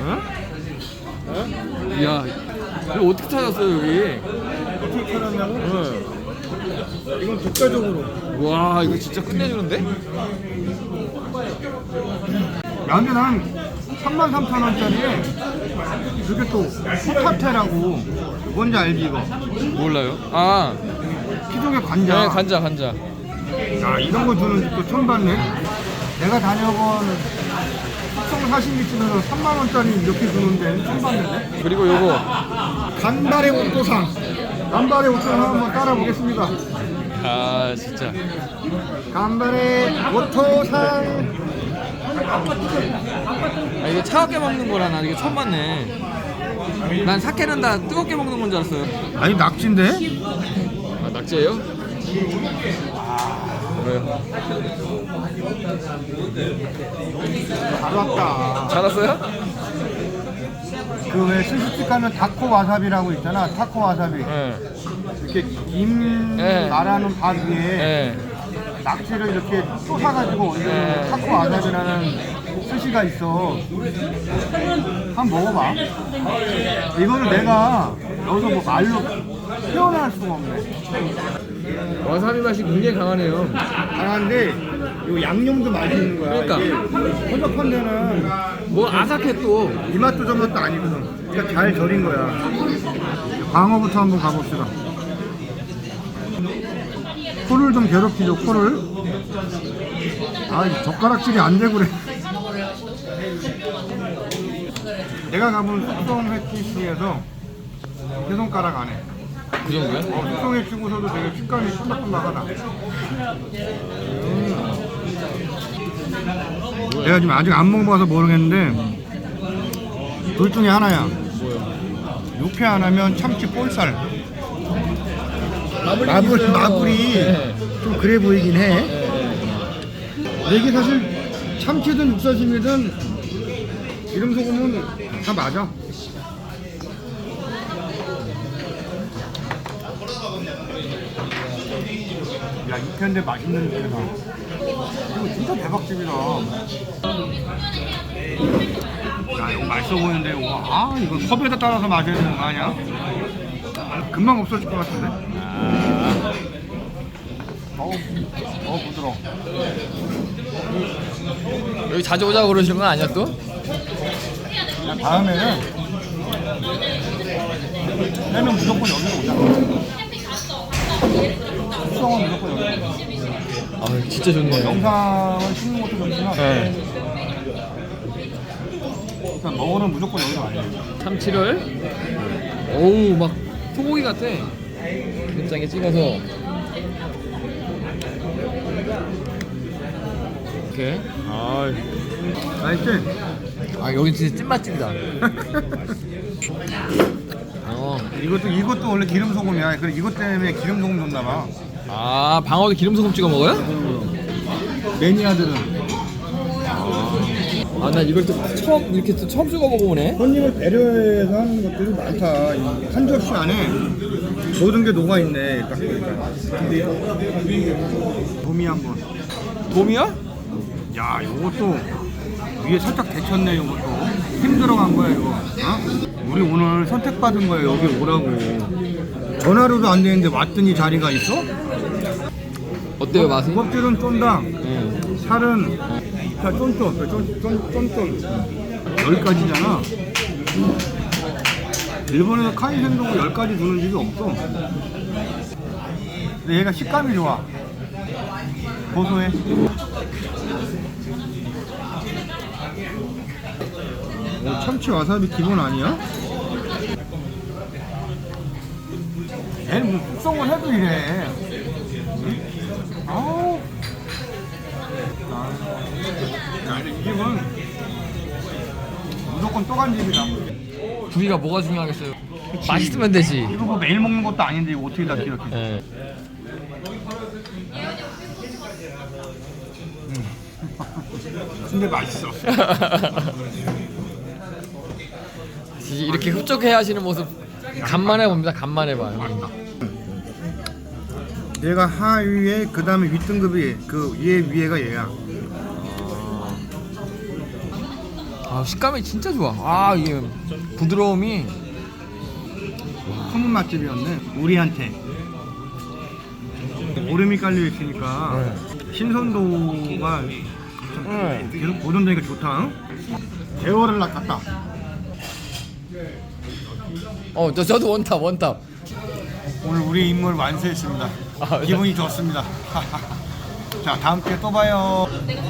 어? 야, 이거 어떻게 찾았어요 여기? 어떻게 찾았냐고? 응. 이건 독자적으로. 와, 이거 진짜 끝내주는데? 야, 근데 난 3만 3천 원짜리에 그게 또 포타테라고 뭔지 알지 이거? 몰라요. 아, 피조개 관자. 네, 간자, 간자. 야, 이런 거 주는 또 처음 봤네. 내가 다녀본 숙성 사시미 집에서 3만 원짜리 이렇게 주는데 봤는데. 그리고 요거 간발의 옥도상. 간발의 옥도상 한번 따라 보겠습니다. 아 진짜 간발의 옥토상. 아 이게 차갑게 먹는 거라 나 이게 처음 봤네 난 사케는 다 뜨겁게 먹는 건 줄 알았어요 아니 낙지인데? 아 낙지예요? 잘 왔다. 잘 왔어요? 그 왜 스시집 가면 다코 와사비라고 있잖아. 타코 와사비. 네. 이렇게 김 네. 말하는 밥 위에 네. 낙지를 이렇게 쏟아가지고 얹는 네. 타코 와사비라는 스시가 있어. 한번 먹어봐. 이거는 내가 여기서 뭐 말로 표현할 수가 없네. 와사비 맛이 굉장히 강하네요 강한데 이 양념도 맛있는 거야. 그러니까. 허접한 데는 뭐 아삭해 또 이 맛도 저 맛도 아니거든. 그러니까 잘 절인 거야. 광어부터 한번 가봅시다. 코를 좀 괴롭히죠, 코를. 아, 이 젓가락질이 안 되고 그래. 내가 가본 숙성 회치시에서 세 손가락 안에. 그 정도야? 어, 숙성 회치고서도 되게 식감이 쫀득쫀득하다. 내가 지금 아직 안 먹어봐서 모르겠는데 둘 중에 하나야. 육회 하나면 참치 볼살. 마블이 마블 있어요. 마블이 네. 좀 그래 보이긴 해. 네. 근데 이게 사실 참치든 육사심이든 기름 소금은 다 맞아. 야 육회인데 맛있는 데다. 이거 진짜 대박집이다. 야 이거 맛있어 보이는데 이거 아 이거 컵에다 따라서 마셔야 되는 거 아니야? 금방 없어질 것 같은데. 아, 어우, 어 부드러워. 여기 자주 오자고 그러시는 건 아니야 또? 다음에는 해면 무조건 여기로 오자. 숙성은 무조건 오자. 아 진짜 좋네요 영상을 찍는 것도 좋지만 네. 일단 먹으면 무조건 여기로 와야 돼. 참치를 오우 막 소고기 같아 기름장에 찍어서 이렇게 아, 맛있지? 아 여기 진짜 찐맛집이다 어. 이것도 이것도 원래 기름 소금이야. 그래 이것 때문에 기름 소금 줬나 봐. 아 방어도 기름 소금 찍어 먹어요? 매니아들은 아 나 이걸 또 처음 이렇게 또 처음 찍어 먹어보네 손님을 배려해서 하는 것들이 많다. 이한 접시 안에 모든 게 녹아 있네. 딱 보니까. 도미 한 번. 돔이야? 야, 이것도 위에 살짝 데쳤네, 이것도. 힘 들어간 거야, 이거. 어? 우리 오늘 선택받은 거예요, 여기 오라고. 전화로도 안 되는데 왔더니 자리가 있어? 어때요 맛은? 껍질은 쫀다. 네. 살은 자, 쫀쫀, 쫀, 쫀, 쫀쫀. 여기까지잖아. 일본에서 카이센도고 열까지 주는 집이 없어. 근데 얘가 식감이 좋아. 고소해. 오, 어, 참치 와사비 기본 아니야? 얘는 뭐 숙성을 해도 이래. 응? 아우. 근데 이 집은 무조건 또간 집이다. 부위가 뭐가 중요하겠어요 맛있으면 되지 이거 뭐 매일 먹는 것도 아닌데 이거 어떻게 다. 네. 근데 맛있어. 이렇게 흡족해 하시는 모습 간만에 봅니다 간만에 봐요 얘가 하위에 그 다음에 윗등급이 그 위에 위에가 얘야. 아 식감이 진짜 좋아. 아 이게 부드러움이 소문 맛집이었네. 우리한테. 오름이 깔려 있으니까 신선도가 좀 네. 계속 보존되니까 좋다. 응? 대화를 낚았다. 어 저, 저도 원탑 원탑. 오늘 우리 인물 완수했습니다. 아, 기분이 좋습니다. 자 다음 주에 또 봐요. 내가